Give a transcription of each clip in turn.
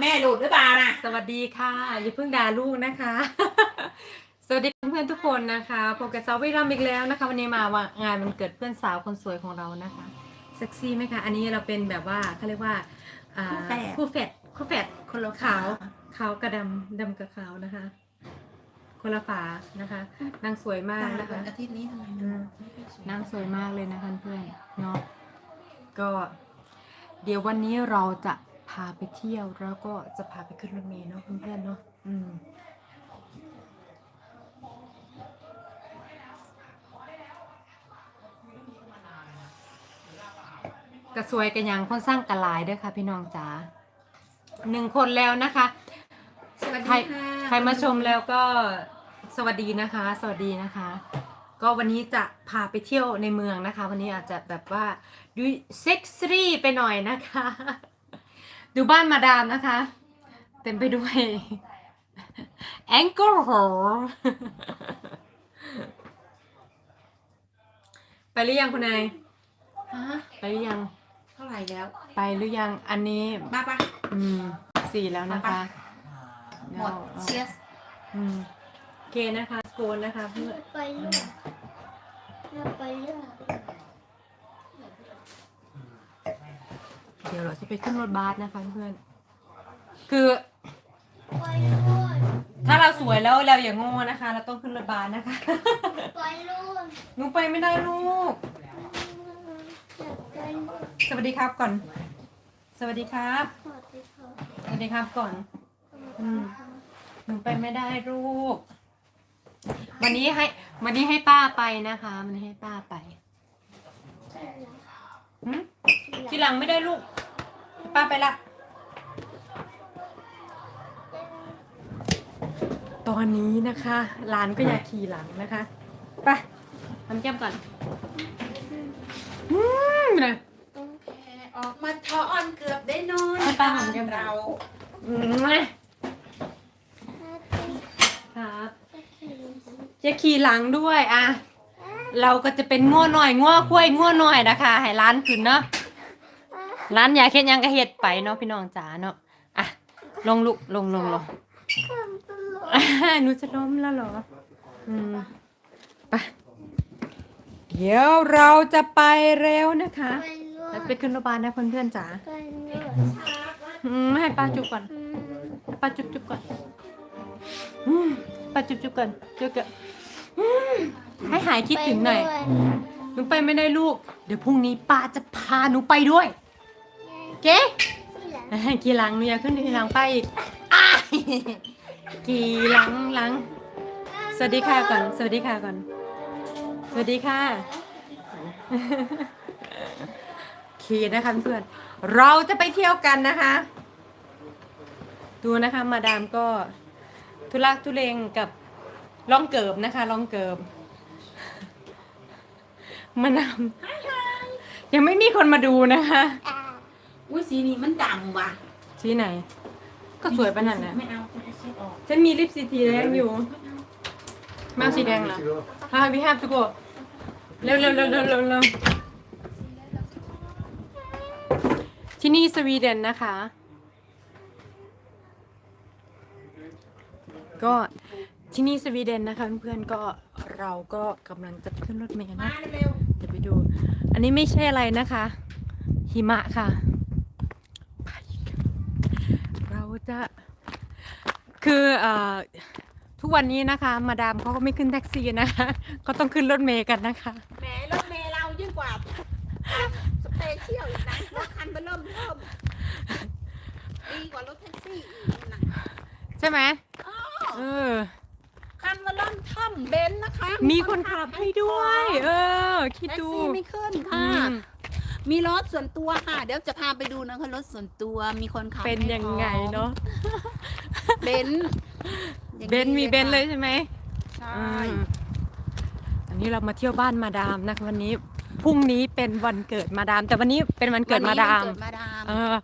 แม่หลุดหรือเปล่านะสวัสดีค่ะอย่าเพิ่งด่าลูกนะคะ สวัสดีเพื่อนๆทุกคนนะคะพบกับสาววิรัมอีกแล้วนะคะ วันนี้มาวางานมันเกิดเพื่อนสาวคนสวยของเรานะคะเซ็กซี่ไหมคะอันนี้เราเป็นแบบว่าเขาเรียกว่าอ่าคู่แฝดคู่แฝดคนละขาวขาวกับดำดำกับขาวนะคะ คนละฝานะคะนางสวยมากนะคะอาทิตย์นี้ทำไมอืมนางสวยมากเลยนะคะเพื่อนๆเนาะก็เดี๋ยววันนี้เราจะ พาไปเที่ยวแล้วก็จะพาไปขึ้นรถเมล์เนาะเพื่อนๆเนาะอืมกระสวยกันยังคนสร้างกระลายเด้วยค่ะ พี่น้องจ๋าหนึ่งคนแล้วนะคะสวัสใครดีค่ะใครมาชมแล้วก็สวัสดีนะคะ สวัสดีนะคะ ก็วันนี้จะพาไปเที่ยวในเมืองนะคะ วันนี้อาจจะแบบว่าดูเซ็กซี่ไปหน่อยนะคะ ดูบ้านมาดามนะคะ เต็มไปด้วย แองเกิลโฮไปหรือยังคุณนายฮะไปหรือยัง เท่าไหร่แล้ว ไปหรือยังอันนี้มาปะ อืมสี่แล้วนะคะหมดเอาเชียสอืมโอเคนะคะโกนนะคะเพื่อน ไปเรื่อยเราไปเรื่อย เดี๋ยวเราจะไปขึ้นรถบัสนะคะเพื่อน คือไปเรื่อยถ้าเราสวยแล้วเราอย่างโง่นะคะ เราต้องขึ้นรถบัสนะคะ ไปเรื่อยหนูไปไม่ได้ลูกอยากไปเรื่อยสวัสดีครับก่อน สวัสดีครับสวัสดีค่ะสวัสดีครับก่อน อืม หนูไปไม่ได้ลูก วันนี้ให้ วันนี้ให้ป้าไปนะคะวันนี้ให้ป้าไปหืมทีหลังไม่ได้ลูก ป้าไปละ ตอนนี้นะคะหลานก็อยากขี่หลังนะคะไปทำแก้มก่อนอืมนะออกมาทอนเกือบได้นอนให้ป้าหอมแก้มเรา อืมมาครับจะขี่หลังด้วยอะเราก็จะเป็นง่วหน่อยง่วคุ้ยง่วหน่อยนะคะให้ร้านขึ้นเนาะ ร้านอยากเฮ็ดหยังก็เฮ็ดไปเนาะพี่น้องจ๋าเนาะอะลงลุกลงลงลงหนูจะล้มแล้วเหรออืมไปเดี๋ยวเราจะไปเร็วนะคะไปเรื่อยแล้วไปขึ้นรถบัสนะเพื่อนๆจ๋าไปเรื่อยอืมให้ป้าจุบก่อนให้ป้าจุบจุบก่อนอืมป้าจุบจุบก่อนจุบก่อนอืมให้หายคิดถึงหน่อยหนูไปไม่ได้ลูก เดี๋ยวพรุ่งนี้ป้าจะพาหนูไปด้วย เก๋กี่หลังหนูอยากขึ้นกี่หลังป้าอีกอ้ายกี่หลังหลัง สวัสดีค่ะก่อน สวัสดีค่ะก่อน สวัสดีค่ะโอเคนะคะเพื่อนเราจะไปเที่ยวกันนะคะ ดูนะคะ มาดามก็ทุลักทุเลงกับล่องเกิบนะคะล่องเกิบมาดามยังไม่มีคนมาดูนะคะ อุ้ยสีนี้มันดำว่ะที่ไหน ก็สวยปะนั่นนะไม่เอาคุณจะเช็ดออกฉันมีลิปสีแดงอยู่แมวสีแดงเหรอฮะวิฮาบทุกคนเร็วเร็วเร็วเร็วเร็วเร็วที่นี่สวีเดนนะคะ ก็ที่นี่สวีเดนนะคะเพื่อนๆก็เราก็กำลังจะขึ้นรถเมล์มานะเร็วเดี๋ยวไปดู อันนี้ไม่ใช่อะไรนะคะ หิมะค่ะไปกันเรา จะคือเอ่อทุกวันนี้นะคะ มาดามเขาก็ไม่ขึ้นแท็กซี่นะคะก็ต้องขึ้นรถเมล์กันนะคะแหมรถเมล์เรายิ่งกว่าสเปเชียลอีกนะรถคันเบอร์เริ่มเริ่มดีกว่ารถแท็กซี่อีกนะใช่ไหมเออคันเบอร์เริ่มเทิมเบนซ์นะคะ มีคนขับให้ด้วย เออ คิดแท็กดูซี่ไม่ขึ้นอืค่ะ มมีรถส่วนตัวค่ะ เดี๋ยวจะพาไปดูนะคะรถส่วนตัวมีคนขับเป็นให้ยังไงเนาะเบนซ์อย่างเบนซ์มีเบนซ์เลยใช่ไหมใช่อืมอันนี้เรามาเที่ยวบ้านมาดามนะคะวันนี้พรุ่งนี้เป็นวันเกิดมาดาม แต่วันนี้เป็นวันเกิดมาดาม วันนี้วันเกิดมาดามเออ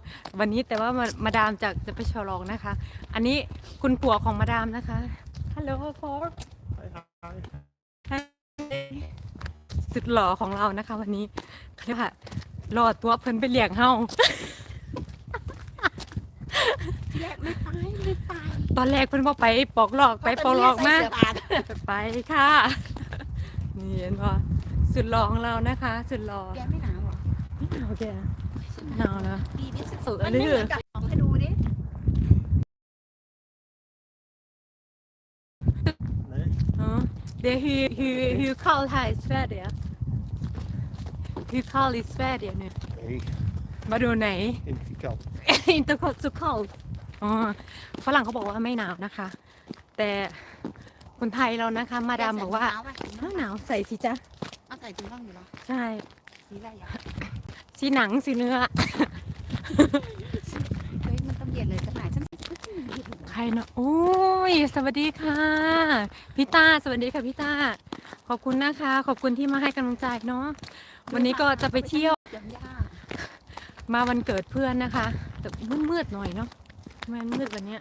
วันนี้แต่ว่ามามาดามจะจะไปฉลองนะคะ อันนี้คุณผัวของมาดามนะคะ ฮัลโหลพอสุดหล่อของเรานะคะ วันนี้เขาเรียกว่า รอตัวเพิ่นไปเลี้ยงเฮาแหละไม่ไปไม่ไปตอนแรกเพิ่นบ่ไปปอกหลอกไปปอกหลอกมาใส่เสื้อผ้าไปค่ะ นี่เห็นป่ะสุดหล่อของเรานะคะ สุดหล่อแกไม่หนาวเหรอไม่หนาวแกหนาวแล้วดีที่สุดเออมันไม่นี่เหมือนกับของให้ดูดิ Ja. Det är hur, hur, hur kallt här i Sverige? Hur kallt i Sverige nu? Nej, Vadå nej? inte kallt. inte kallt, så kallt. อ๋อฝรั่งเขาบอกว่าไม่หนาวนะคะ แต่คนไทยเรานะคะ มาดามบอกว่าหนาวไหมอ้าวหนาวใส่สิจ๊ะเอาใส่ถุงน่องอยู่เหรอใช่สีอะไรอะสีหนังสีเนื้อเฮ้ยมันต้องเย็นเลยขนาดฉันใส่ชุดที่เย็นเลยใครเนาะโอ้ยสวัสดีค่ะพี่ต้าสวัสดีค่ะพี่ต้า ขอบคุณนะคะ ขอบคุณที่มาให้กำลังใจเนาะวันนี้ก็จะไปเที่ยวยังยากมาวันเกิดเพื่อนนะคะ แต่มืดๆหน่อยเนาะทำไมมันมืดวันเนี้ย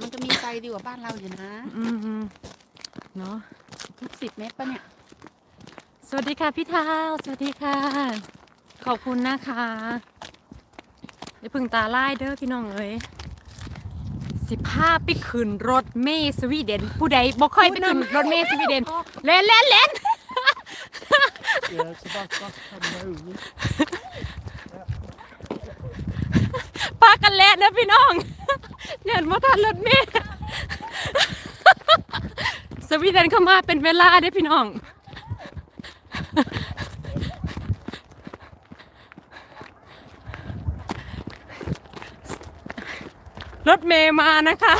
มันจะมีไฟดีกว่าบ้านเราอยู่นะอืมๆเนาะทุกสิบเมตรปะเนี่ย สวัสดีค่ะพี่เท้าสวัสดีค่ะ ขอบคุณนะคะอย่าเพึ่งตาไล่เด้อพี่น้องเอ้ย สิพาไปขึ้นรถเมล์สวีเดน ผู้ใดบ่ค่อยไปขึ้นรถเมล์สวีเดนเล่นเล่นเล่น Ja, så bara fast med ungen. ปากันเล่นนะพี่น้องเล่นมาทันรถเมล์สวีเดนเข้ามาเป็นเวลาเด้อพี่น้อง รถ เมย์มานะคะ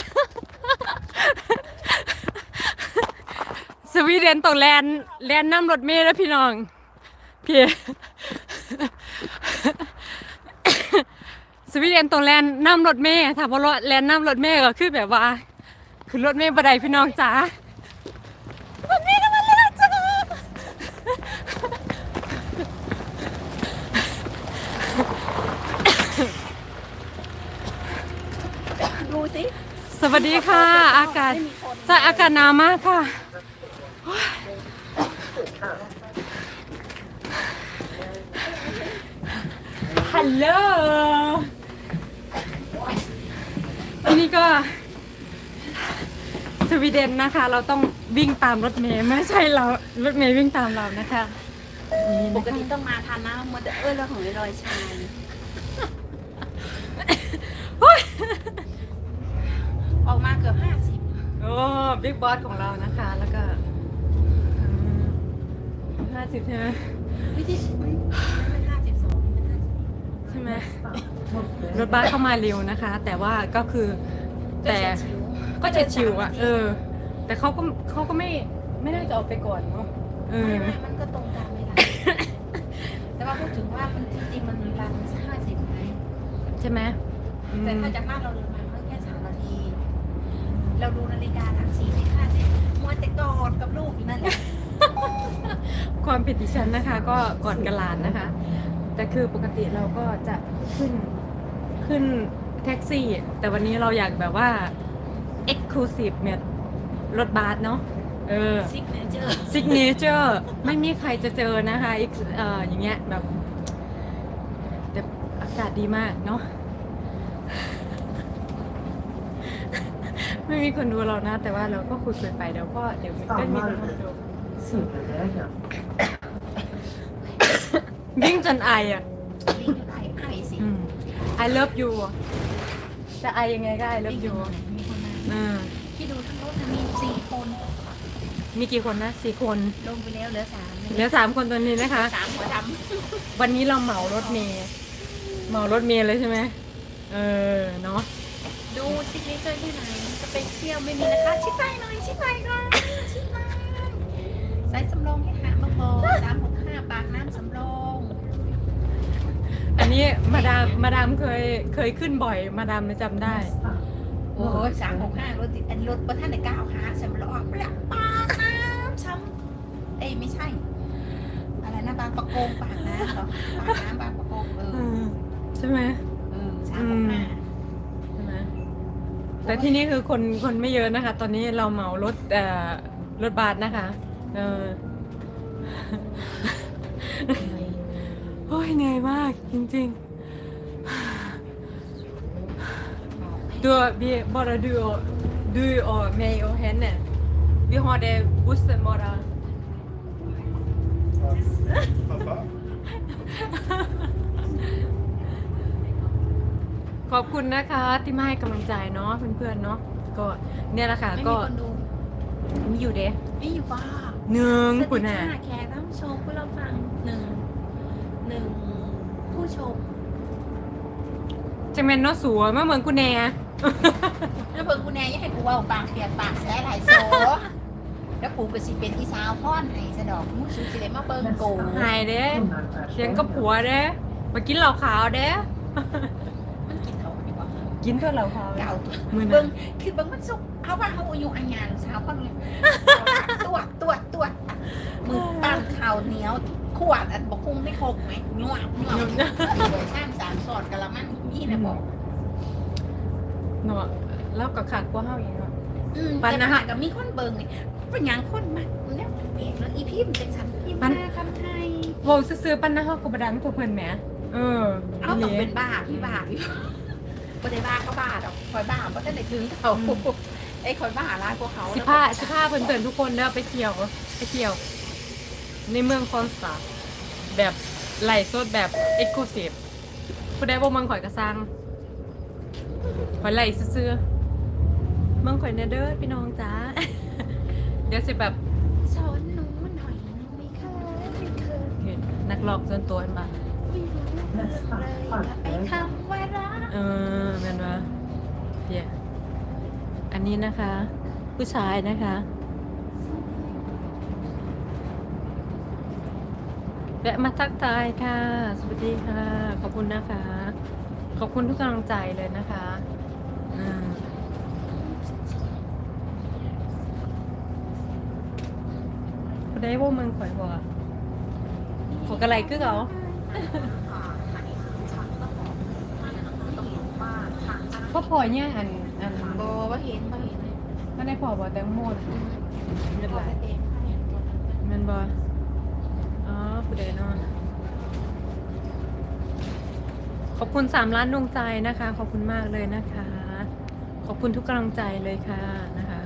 สวีเดนตกแลนแลนน้ำรถเมย์แล้วพี่น้องพี่สวีเดนตกแลนน้ำรถเมย์ถ้าว่ารถแลนน้ำรถเมย์ก็คือแบบว่าคือรถเมย์บันไดพี่น้องจ้ารถเมย์น้ำมันแล้วจ้า ดูสิ ส วัสดีค่ะ อากาศไม่มีคนใช่อากาศหนาวมากค่ะ ฮัลโหลทีนี้ก็ สวีเดนนะคะ เราต้องวิ่งตามรถเมย์ไม่ใช่เรา รถเมย์วิ่งตามเรานะคะนี่ปนะกคะติต้องมาทานน้ำมันจะเอ้ยเรื่องของรอยชาย โอ้ย ออกมาเกือบห้าสิบโอ้บิ๊กบอสของเรานะคะ แล้วก็ห้าสิบใช่ไหมวิธีมันห้าสิบสองมันห้าสิบใช่ไหมรถบัสเข้ามาเร็วนะคะ แต่ว่าก็คือแต่ก็จะชิวอะ เออ แต่เขาก็เขาก็ไม่ไม่น่าจะออกไปก่อนเนาะเออไม่ไม่มันก็ตรงตามเวลาแต่ว่าพูดถึงว่ามันจริงๆมันรันห้าสิบไงใช่ไหมอืมแต่ถ้าจากบ้านเราเดินมาก็แค่สามนาที เราดูนาฬิกาทั้งสี่สิบห้าสิบมัวแต่กอดกับลูกอยู่นั่นแหละ ความผิดดิฉันนะคะ ก็ก่อนกระลานนะคะ แต่คือปกติเราก็จะขึ้นขึ้นแท็กซี่ แต่วันนี้เราอยากแบบว่า exclusive เนี่ยรถบัสเนาะเออ ซิกเนเจอร์ซิกเนเจอร์ไม่มีใครจะเจอนะคะอีกเอ่ออย่างเงี้ยแบบ แต่อากาศดีมากเนาะ ไม่มีคนดูเรานะ แต่ว่าเราก็คุยคุยๆไปเดี๋ยวก็เดี๋ยวก็มีคนมาดูวิ่งจนไออะวิ่งไอ้ไอ้สิอืม I love you จะไอยังไงก็ I วิ่ love ง you มีคนมาอ่าที่ดูทั้งรถนะมีสี่คนมีกี่คนนะสี่คน ลงไปแล้วเหลือสามเหลือสามคนตอนนี้นะคะสามหัวดวันนี้เราเหมารถเมย์เหมารถเมย์เลยใช่ไหมเออเนาะำดูซิกเนเจอร์ที่ไหนจะ ไปเที่ยวไม่มีนะคะ ชิดไปหน่อยชิดไปก่อนชิดไปสายสำรองให้หาบางบอสามหกห้าปากน้ำสำรองอันนี้มาดามมาดามเคยเคยขึ้นบ่อย มาดามจำได้ โอ้ยสามหกห้ารถติดอันรถประท่านในเก้าขาสำรองเปล่าปากน้ำซ้ำเอ้ยไม่ใช่ อะไรนะบางประกงปากน้ำเหรอปากน้ำบางประกงเอเอออใช่ไหมเออสามหกห้าใช่ไหม แต่ที่นี่คือคนคนไม่เยอะนะคะ ตอนนี้เราเหมารถเอ่อรถบัสนะคะเออโอ้ยเหนื่อยมากจริงๆตัวบีบอระดูดูออเมย์โอเฮนเนี่ยวิฮอเดบุสเซมอรา อบคุณนะคะที่มาให้กำลังใจเนาะเพื่อนๆเนาะก็เนี่ยแหละค่ะไม่ก็มีคนดูมีอยู่เด้ไม่อยู่บ้าหนึ่งสวัคุณสดีน่ะค่ะแขกท่านผู้ชมผู้รับฟังหนึ่งหนึ่งผู้ชมจะเป็นเนาะสัวมาเหมือนกูแน่แล้วเบิ่งกูแน่ยังให้กูเว่าปากเปียกปากแสหลายโซแล้วกูก็สิเป็นอีสาวพ่อนให้สะดอกมุสูสิเลยมาเบิ่งกูหายเด้เสียงกับผัวเด้มากินเหล้าขาวเด้มันกินเขาดี กว่ากินเพื่อเหล้าขาวเก่ามือเบิ่นะงคือเบิ่งมันสุกเอาว่าเขาอายุอันยานสาวคนนี้ตัวตัวตัวมือปั้นข้าวเหนียวขวดอันบกคุ้งไม่ครบไหมหยวบหยวบเลยสร้างสารสอดกะละมังนี่นะบอกเนาะแล้วก็ขาดกว่าเฮาอีกเนาะอืมปันนะฮะแต่ก็มีคนเบิ่งนี่เป็นหยังคนมาเนี่ยเพจแล้วอีพิมพ์เป็นสันพิมพ์ปันมาคำไทยเว้าซื่อๆปันนะเฮาก็บ่ดังตัวเพิ่นแหมเออ เอาต้องอีหลีเป็นบ้าพี่บ้าพี่ บ่ได้บ้าเขาบ้าดอกคอยบ้าเพราะจะได้ถึงเขาไอ้คอยบ้าร้ายพวกเขาสิพาสิพาเพื่อนๆทุกคนเด้อไปเที่ยวไปเที่ยว ในเมืองคอนสตาร์แบบไหลฟ์สดแบบเอ็กซ์คลูซีฟผู้ใดบ่เมืองข่อยก็สร้างข่อยไหลซื่อๆเมืองข่อยเนเด้อพี่น้องจ้า เดี๋ยวสิแบบสอนหนูหน่อยหนูไม่เคยไม่เคยเห็นนักร้องส่วนตัวมา ไม่รู้เลยไอ้คำว่ารักเออแม่นว่าเดี๋ยวอันนี้นะคะ ผู้ชายนะคะแวะมาทักทายค่ะ สวัสดีค่ะ ขอบคุณนะคะ ขอบคุณทุกกำลังใจเลยนะคะอืมได้ว่ามืองข่อยบ่ขอกระไรคือเขาพ่ อพลอยเนี่ยอันอันโบว่าเห็นว่าเห็นก็ได้พอบ่แตงโมนเป็นไรเองแม่นบ่อ๋อผู้ใดเนาะขอบคุณสามล้านดวงใจนะคะ ขอบคุณมากเลยนะคะ ขอบคุณทุกกำลังใจเลยค่ะนะคะ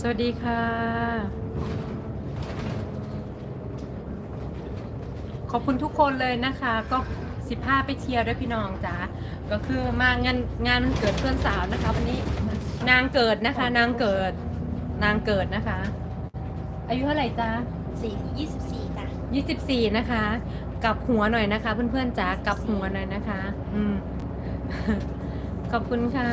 สวัสดีค่ะ ขอบคุณทุกคนเลยนะคะ ก็สิบห้าไปเที่ยวด้วยพี่น้องจ๋าก็คือมางานงานมันเกิดเพื่อนสาวนะคะ วันนี้นางเกิดนะคะ นางเกิด นางเกิดนะคะ อายุเท่าไหร่จ๊ะสี่ยี่สิบสี่จ้ะยี่สิบสี่นะคะ กลับหัวหน่อยนะคะ เพื่อนๆจ๋ากลับหัวหน่อยนะคะ อืมขอบคุณค่ะ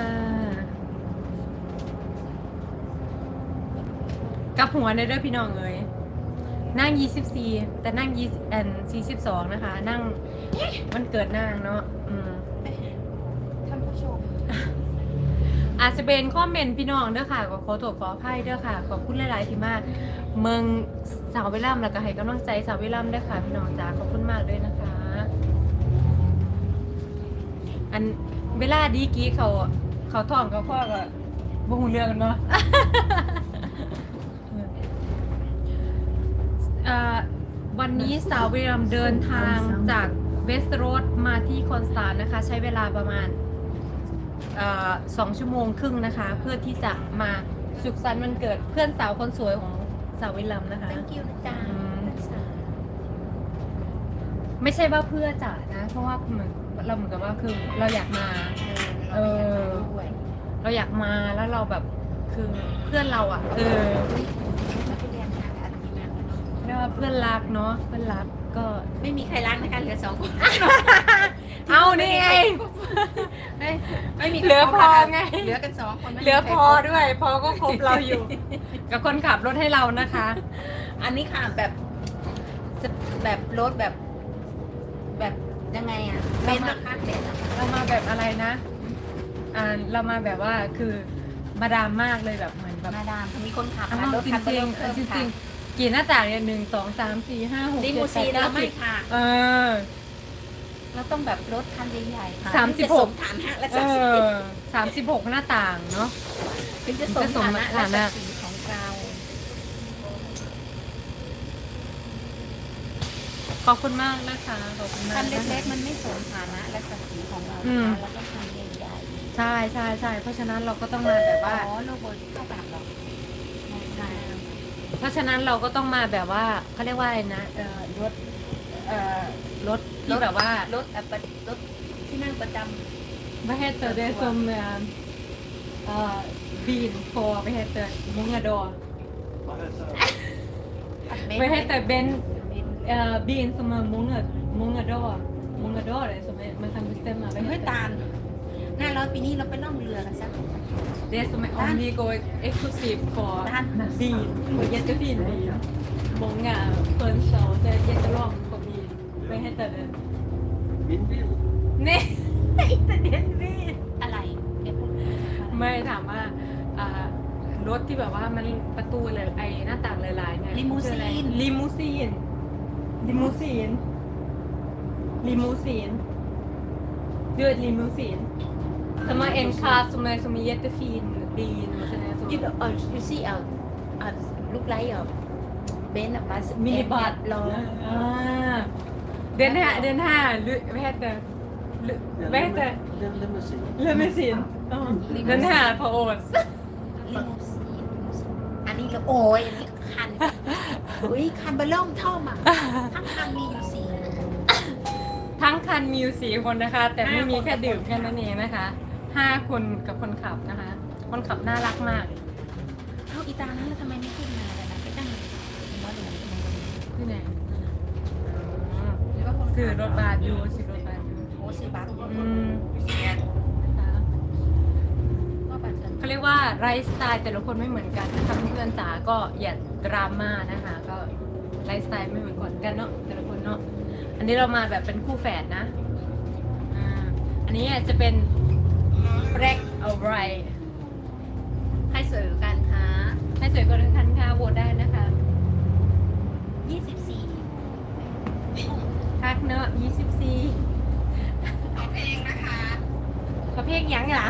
กลับหัวในอยเด้อพี่น้องเอ้ย นั่งยี่สิบสี่แต่นั่งยี่แอนสี่สิบสองนะคะ นั่งมันเกิดนางเนาะอืมท่านผู้ชมอาจจะเป็นคอมเมนต์พี่น้องเด้อค่ะก็ขอโทษขออภัยเด้อค่ะ ขอบคุณหลาย ๆ ที่มากเมืองสาวเวลัมแล้วก็ให้กำลังใจสาวเวลัมเด้อค่ะพี่น้องจ๋าขอบคุณมากเลยนะคะ อันเวลาดีกี้เขาเขาท่องกับพ่อก็บ่ฮู้เรื่องเนาะ เอ่อวันนี้สาวเวลัมเดินทางจากเวสต์โรดมาที่คอนสแตานนะคะ ใช้เวลาประมาณเอ่อสองชั่วโมงครึ่งนะคะ เพื่อที่จะมาสุขสันต์วันเกิดเพื่อนสาวคนสวยของสาววิลัมนะคะ thank you นะจ๊ะอืมไม่ใช่ว่าเพื่อจะนะ เพราะว่าเหมือนเราเหมือนกับว่าคือเราอยากมา เออด้วยเราอยากมาแล้วเราแบบคือเพื่อนเราอะ เออ นักเรียนค่ะอันนี้นะ เรียกว่าเพื่อนรักเนาะเพื่อนรักก็ ไม่มีใครรักนะคะเหลือสองคนเอานี่ไง ไม่ไม่มีเหลือพอไง เหลือกันสองคนไม่มีเหลือใครพอด้วย พอก็ครบเราอยู่ กับคนขับรถให้เรานะคะ อันนี้ค่ะแบบ แบบรถแบบ แบบยังไงอะเป็นราคาเด็ดอะเรามาแบบอะไรนะอ่าเรามาแบบว่าคือมาดามมากเลยแบบเหมือนแบบมาดามมีคนขับอ้าวมารถจริคันงเบจริองร์เพิ่มจริงจริค่ะง กี่หน้าต่างเนี่ยหนึ่งสองสามสี่ห้าหกลิเจ็มูดแปซีดนเราเก้าไม่สิบค่ะเออเราต้องแบบรถคันใหญ่ๆค่ะสามสิบหก ถึงจะฐานฮะและเอศักดิ์ศรีอสามสิบหกหน้าต่างเนาะ ถึงจะสมถึงจะสมฐานะฐานะและศักดิ์ศรีของเราขอบคุณมากนะคะ ขอบคุณมาคักนนะคะ เล็กๆมันไม่สนฐานะและศักดิ์ศรีของเราอืมแล้วก็คันใหญ่ใช่ใช่ใช่เพราะฉะนั้นเราก็ต้องมาแบบๆอ๋ว่าอโลโก้เข้าปากหรอกใช่ เพราะฉะนั้นเราก็ต้องมาแบบว่าเขาเรียกว่าอะไรนะเอ่อรถเอ่อรถที่แบบว่ารถอะปะรถที่นั่งประจไม่ให้เตอร์เดซมเอ่อบีนโฟไม่ให้เตอร์มุงอะดอำไม่ให้แต่เบนเอ่อบีนสมมุงอะมุงอะดอมุงอะดอเลยสมัยมันทำซิสเต็มมาไม่เฮ้ให้ยตาตาล หน้าร้อนปีนี้เราไปล่องเรือกันสักเดสมัยออมมีโกเอ็กซ์คลูซีฟ for ด้านบีนหัวเย็นจะบีนบีนมงงาเฟิร์นเซาจะเย็นจะลองกับบีนไม่ให้แต่เดิน Vindbil. นี่แต่เดนบีนอะไรแกพูดอะไรไม่ถามว่าอ่ารถที่แบบว่ามันประตูเลยไอ้หน้าต่างหลายๆเนี่ยลิมูซีนลิมูซีนลิมูซีนลิมูซีนเดือดลิมูซีน สมัยเอ็นคาสมัยสมัยเยตฟีนดีนใช่ไหมสมัย You know, uh, you see, uh, uh, look like a Ben a bus มินิบัสรออ่าเดือนห้าเดือนห้าหรือไม่ให้แต่หรือ Ja, ไม่ให้แต่ lim- lim- limousine. เรือไม่สินอ๋อเดือนห้าพอโอนลิมูซีนลิมูซีนอันนี้ก็โอ้ยอันนี้คันอุ้ยคันเบลล่อมเท่ามาทั้งคันมีอยู่สี่ ทั้งคันมีอยู่สี่คนนะคะ แต่ไม่มีแค่ดื่มแค่นั้นเองนะคะ ห้าคนกับคนขับนะคะ คนขับน่ารักมากเท่าอีตานั้นแล้วทำไมไม่ขึ้นมาเลยนะไปตั้งว่าหนูที่ไหนอ๋อหรือว่าคนสื่อรถบัสอยู่สื่อรถบัสอยู่โอ้ซื้อบัตรอืมนะคะว่าบัตรกันเขาเรียกว่าไลฟ์สไตล์แต่ละคนไม่เหมือนกันนะคะเพื่อนๆจ๋าก็อย่าดราม่านะคะ ก็ไลฟ์สไตล์ไม่เหมือนกันเนาะแต่ละคนเนาะอันนี้เรามาแบบเป็นคู่แฝดนะอ่าอันนี้จะเป็น แบล็กเอาไรให้สวยกว่ากันคะให้สวยกว่าทันค่ะโหวตได้นะคะยี่สิบสี่คักเนาะ24เองนะคะประเภทยังล่ะ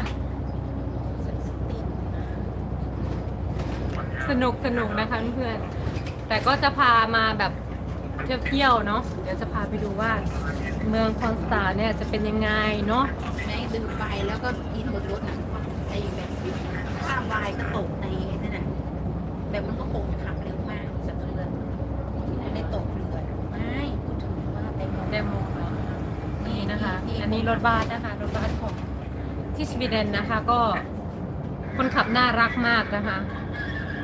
สนุกสนุกนะคะเพื่อนๆแต่ก็จะพามาแบบเที่ยวๆเนาะเดี๋ยวจะพาไปดูว่าเมืองคอนสตาเนี่ยจะเป็นยังไงเนาะ แม่ดื่มไปแล้วก็กินบนรถน่ะไอ้แบบข้ามวายก็ตกในนั่นน่ะแบบมันก็คงจะขับเร็วมากสะเทือนที่ไหนได้ตกเรือไม่พูดถึงว่าไปมองเดโมเนาะนี่นะคะ อันนี้รถบัสนะคะรถบัสของที่สวีเดนนะคะ ก็คนขับน่ารักมากนะคะ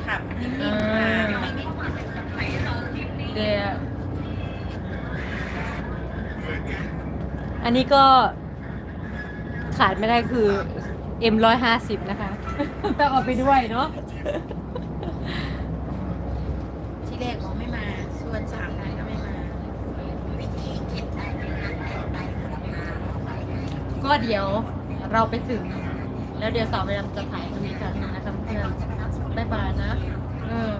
ขับนิ่งๆค่ะไม่ไม่เดี๋ยวอันนี้ก็ ขาดไม่ได้คือ M ร้อยห้าสิบนะคะต้องเอาไปด้วยเนาะที่แรกบอกไม่มาชวนสามนายก็ไม่มาก็เดี๋ยวเราไปถึง แล้วเดี๋ยวสาวไปรำจะถ่ายทวีตกันนะคะเพื่อนบ๊ายบายนะ เออ